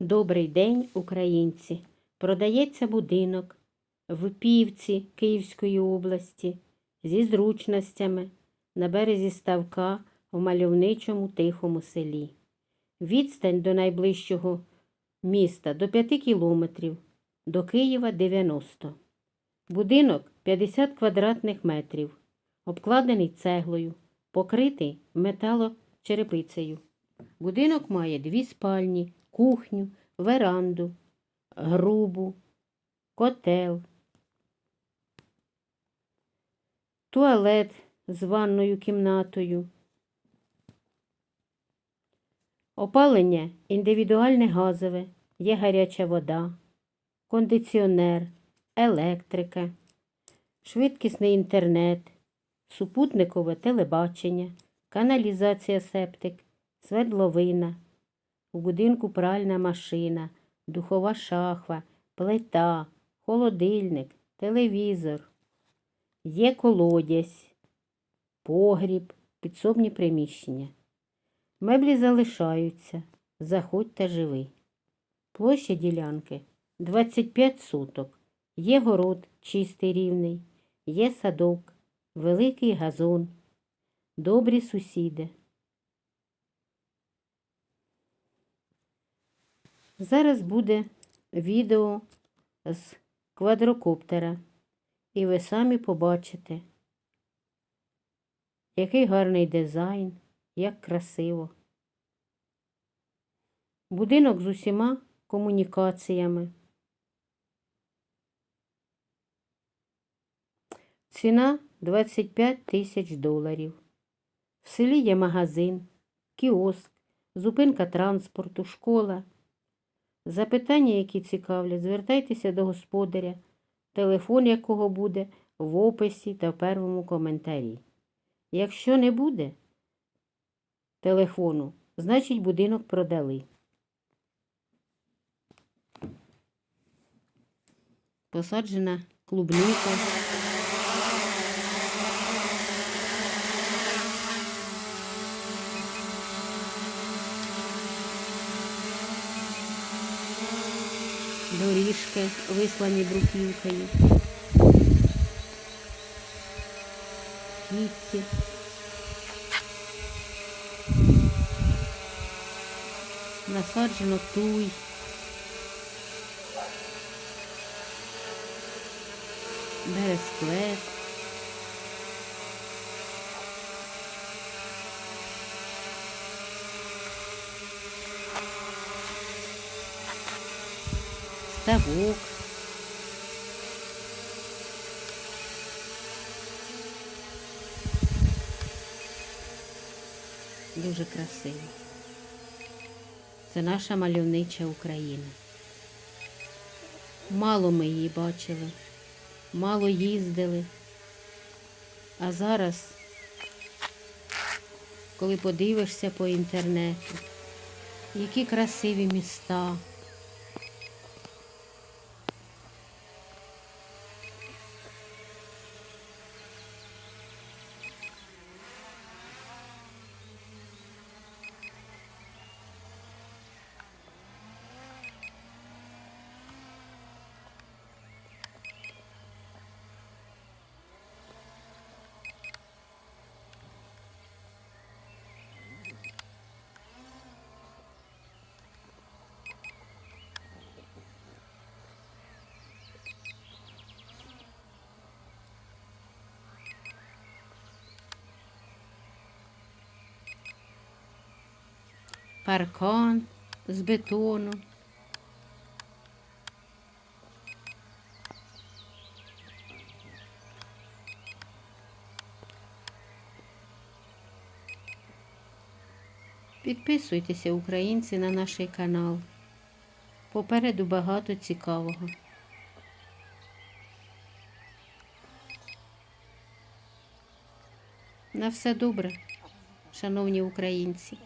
Добрий день, українці! Продається будинок в Півці Київської області зі зручностями на березі ставка в мальовничому тихому селі. Відстань до найближчого міста до 5 кілометрів, до Києва 90. Будинок 50 квадратних метрів, обкладений цеглою, покритий металочерепицею. Будинок має дві спальні, кухню, веранду, грубу, котел, туалет з ванною кімнатою. Опалення індивідуальне газове, є гаряча вода, кондиціонер, електрика, швидкісний інтернет, супутникове телебачення, каналізація септик, свердловина, у будинку пральна машина, духова шахва, плита, холодильник, телевізор. Є колодязь, погріб, підсобні приміщення. Меблі залишаються. Заходь та живи. Площа ділянки 25 соток. Є город чистий рівний, є садок, великий газон, добрі сусіди. Зараз буде відео з квадрокоптера, і ви самі побачите, який гарний дизайн, як красиво. Будинок з усіма комунікаціями. Ціна 25 тисяч доларів. В селі є магазин, кіоск, зупинка транспорту, школа. Запитання, які цікавлять, звертайтеся до господаря, телефон якого буде в описі та в першому коментарі. Якщо не буде телефону, значить будинок продали. Посаджена клубника. Доріжки вислані бруківкою. квітці. Насаджено туй. Бересклет. Ставок. Дуже красиво. Це наша мальовнича Україна. Мало ми її бачили, мало їздили. А зараз, коли подивишся по інтернету, які красиві міста. Паркан з бетону. Підписуйтеся, українці, на наш канал. Попереду багато цікавого. На все добре, шановні українці.